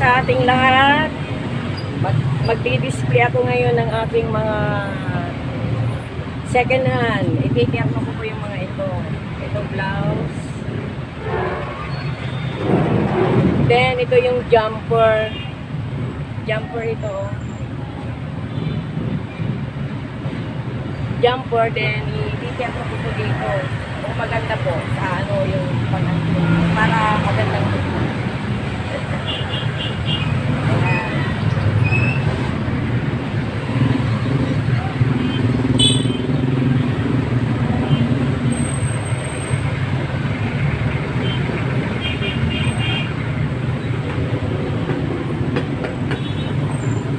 sa ating lahat. Mag magdi-display ako ngayon ng aking mga second hand. Ititiyak ko po yung mga ito. Ito blouse. Then, ito yung jumper. Jumper ito. Jumper, then ititiyak ko po dito. Kung maganda po sa ano yung pag para magandang tingnan. Ayan.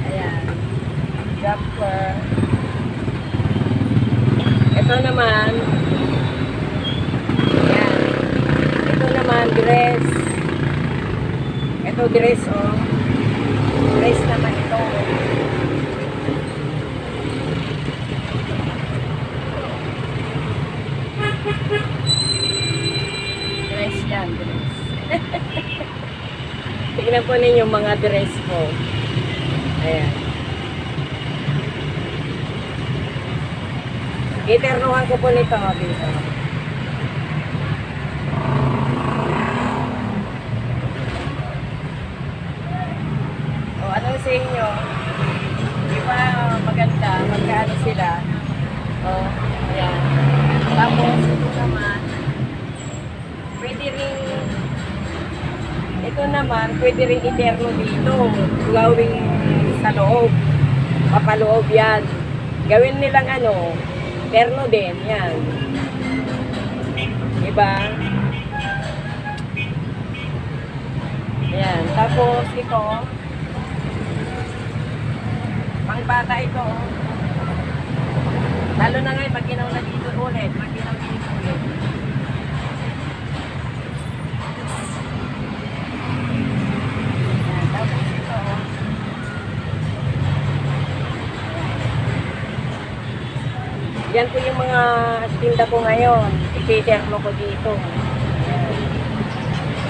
Ayan. Jumper. Ito naman. Ayan. Ito naman, dress. Ito, dress, oh. Dress naman ito. Dress yan, dress. Po ninyo mga dress ko. Ayan. Iternuhan ko po nito dito. O ano sa inyo? Di ba maganda? Magkano sila? O, ayan. Tapos ito naman, pwede rin ito naman, pwede rin iterno dito. Gawing sa loob. Papaloob yan. Gawin nilang ano, terno din, yan. Diba? Yan. Tapos ito, pang bata ito. Lalo na ngayon, pag ginaw na dito ulit, pag ginaw dito ulit. Yan. Tapos ito, Yan po yung mga tinda ko ngayon. Ipiterno ko dito.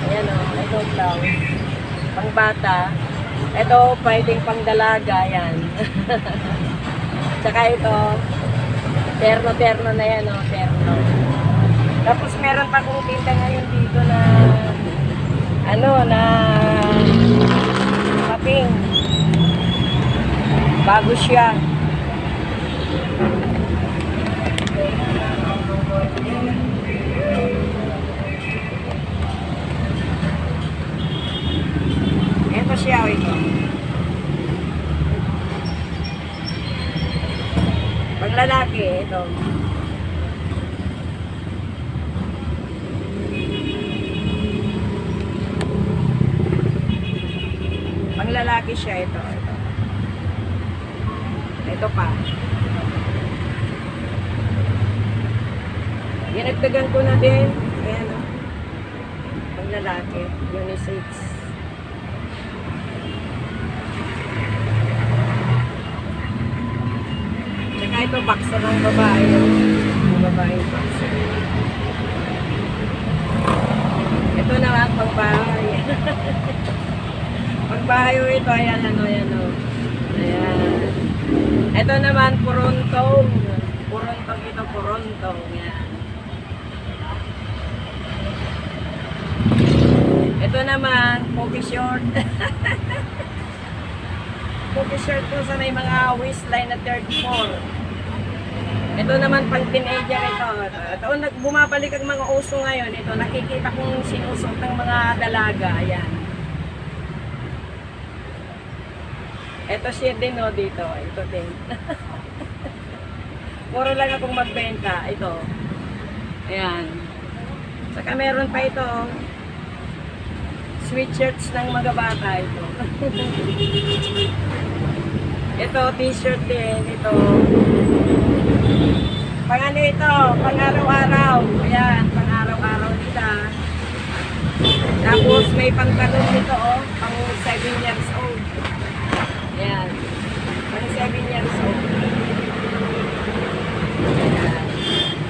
Ayan. O, ito blouse. Pang bata. Ito, pwedeng pang dalaga. Yan. Tsaka ito, terno-terno na yan o, terno. Tapos meron pa kong tinda ngayon dito na ano, na kaping. Bago siya. Ito siya, o ito. Pag lalaki, ito. Pag lalaki siya, ito. Ito, ito pa. Ginagdagan ko na din. Ayan, o. Pag lalaki, unisex. Tsaka ito, baksa ng babae. Yung babae baksa. Ito na nga, pangbahay. pangbahay o ito, ayan ano, ayan o. Ayan. Ito naman, purontong. Purontong ito, purontong. Yan. Ito naman, poke short. poke short ko sa may mga waistline na 34. Ito naman pang teenager ito. Ito, bumabalik ang mga uso ngayon. Ito, nakikita kong sinusot ng mga dalaga. Ayan. Ito siya din o dito. Ito din. Puro lang akong magbenta. Ito. Ayan. Saka meron pa ito. Sweatshirts ng mga bata ito. ito, t-shirt din. Ito. Pang ano ito, pang araw-araw. Ayan, pang araw-araw nila. Tapos may pangtanong nito, oh, pang 7 years old. Ayan, pang 7 years old. Ayan.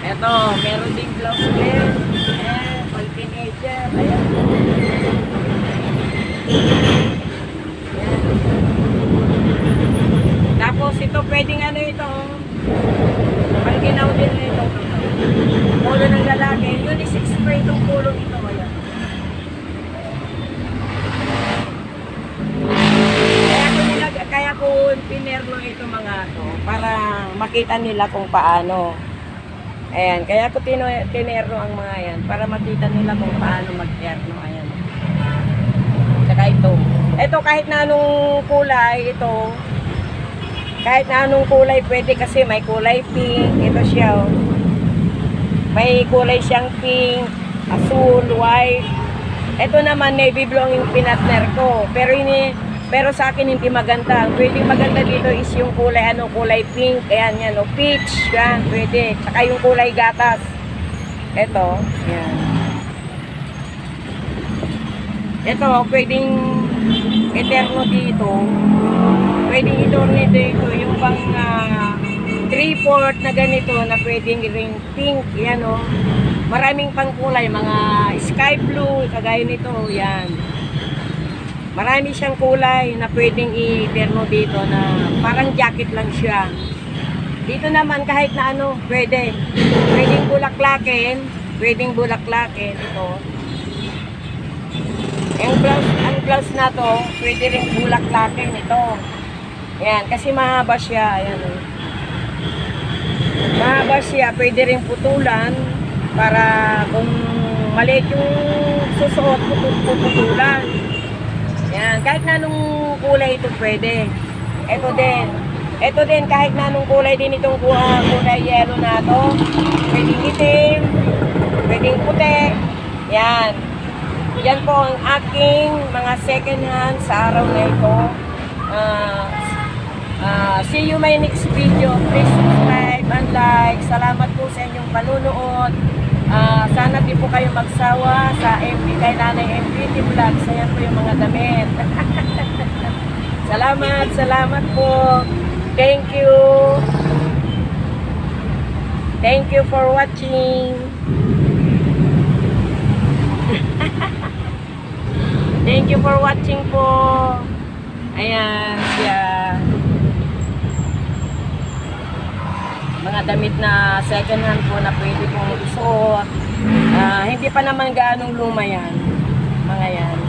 Ito, meron ding gloves din. Ayan, pang teenager. Ayan. Ayan. Tapos ito pwedeng ano Kaya ko pinerno ito mga to para makita nila kung paano. Ayan, kaya ko tinerno ang mga yan para makita nila kung paano magterno. Ayan. Tsaka ito. Ito kahit na anong kulay, ito. Kahit na anong kulay pwede kasi may kulay pink. Ito siya oh. May kulay siyang pink asul, white. Ito naman navy blue ang pinatner ko. Pero ini pero sa akin hindi maganda. Ang pwedeng maganda dito is yung kulay ano, kulay pink. Ayan, yan, o peach. Yan, pwede. Tsaka yung kulay gatas. Ito, yan. Ito, pwedeng eterno dito. Pwedeng itorno dito yung pang uh, 3-4 na ganito na pwedeng ring pink. Yan o. Maraming pang kulay. Mga sky blue, kagaya nito. Yan. Marami siyang kulay na pwedeng i-terno dito na parang jacket lang siya. Dito naman kahit na ano, pwede. Pwedeng bulaklakin, pwedeng bulaklakin ito. Yung blouse, ang blouse na to, pwede rin bulaklakin ito. Ayan, kasi mahaba siya, ayan oh. Mahaba siya, pwede rin putulan para kung maliit yung susuot, putu- puputulan. Yan, kahit na anong kulay ito pwede. Ito din. Ito din, kahit na anong kulay din itong uh, kulay yellow na to. Pwedeng itim, pwedeng puti. Yan. Yan po ang aking mga second hand sa araw na ito. Ah, ah, see you my next video. Please subscribe and like. Salamat po sa inyong panunood. Ah, sana di po kayo magsawa sa MB kay Nanay MBT Vlog. Ayan po yung mga damit. salamat, salamat po. Thank you. Thank you for watching. Thank you for watching po. Ayan siya. Mga damit na second hand po na pwede pong isuot. Ah, hindi pa naman gaanong luma yan. Mga yan.